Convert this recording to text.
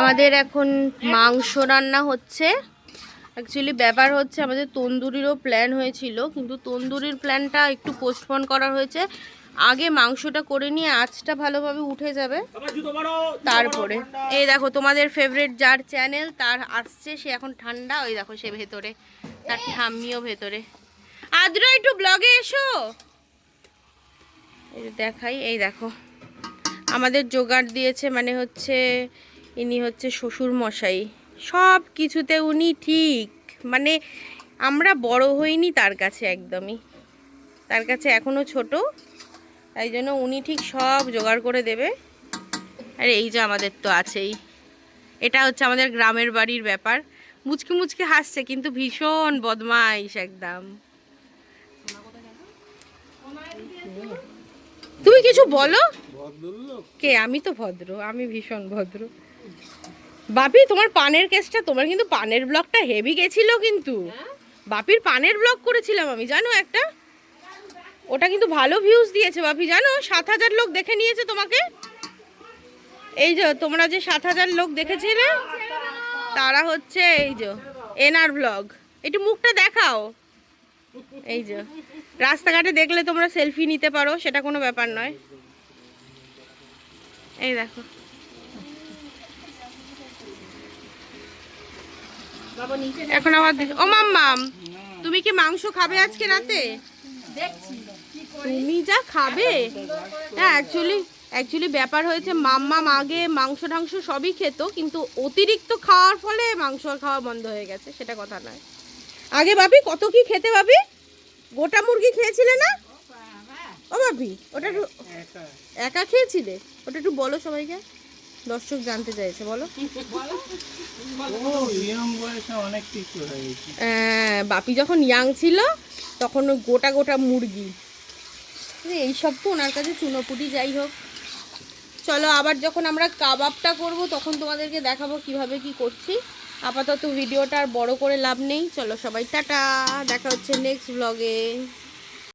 আমাদের এখন মাংস রান্না হচ্ছে। অ্যাকচুয়ালি ব্যাপার হচ্ছে আমাদের তন্দুরিরও প্ল্যান হয়েছিল, কিন্তু তন্দুরির প্ল্যানটা একটু পোস্টপোন করা হয়েছে। আগে মাংসটা করে নিয়ে আঁচটা ভালোভাবে উঠে যাবে। তারপরে, এই দেখো, তোমাদের ফেভারিট যার চ্যানেল তার আসছে, সে এখন ঠান্ডা। ওই দেখো, সে ভেতরে, তার ঠাম্মিও ভেতরে। আদ্র, একটু ব্লগে এসো। দেখাই, এই দেখো। আমাদের জোগাড় দিয়েছে মানে হচ্ছে ইনি হচ্ছে শ্বশুর মশাই সব কিছুতে উনি ঠিক। মানে আমরা বড় হইনি তার কাছে একদমই। তার কাছে এখনও ছোট। তাই জন্য উনি ঠিক সব জোগাড় করে দেবে। আর এই যে আমাদের তো আছেই। এটা হচ্ছে আমাদের গ্রামের বাড়ির ব্যাপার। মুচকি মুচকি হাসছে, কিন্তু ভীষণ বদমাইশ একদম। তুমি কিছু বলো? কে? আমি তো ভদ্র আমি ভীষণ ভদ্র। বাপি তোমার পানের কেসটা তোমার কিন্তু পানের ব্লগটা হেভি গেছিল কিন্তু। বাপির পানের ব্লগ করেছিলাম আমি জানো একটা? ওটা কিন্তু ভালো ভিউজ দিয়েছে বাপি জানো? সাত হাজার লোক দেখে নিয়েছে তোমাকে। এই যে তোমরা যে সাত হাজার লোক দেখেছিলে তারা হচ্ছে এই যে এনআর ব্লগ। একটু মুখটা দেখাও। এই যে রাস্তাঘাটে দেখলে তোমরা সেলফি নিতে পারো সেটা কোনো ব্যাপার নয়। এই দেখো। এখন আবার দেখ- ও মাম্মাম তুমি কি মাংস খাবে আজকে রাতে? তুমি যা খাবে। হ্যাঁ অ্যাকচুয়ালি অ্যাকচুয়ালি ব্যাপার হয়েছে মাম্মাম আগে মাংস টাংস সবই খেত কিন্তু অতিরিক্ত খাওয়ার ফলে মাংস আর খাওয়া বন্ধ হয়ে গেছে সেটা কথা নয়। আগে ভাবি কত কি খেতে ভাবি? গোটা মুরগি খেয়েছিলে না? ও ভাবি ওটা একটু একা। খেয়েছিলে? ওটা একটু বলো সবাইকে। দর্শক জানতে চাইছে বলো। কিছু বাপি যখন ইয়াং ছিল তখন ওই গোটা গোটা মুরগি। এই সব তো ওনার কাছে চুনোপুটি যাই হোক। চলো আবার যখন আমরা কাবাবটা করব তখন তোমাদেরকে দেখাবো কীভাবে কি করছি। আপাতত ভিডিওটা আর বড় করে লাভ নেই। চলো সবাই টাটা। দেখা হচ্ছে নেক্সট ব্লগে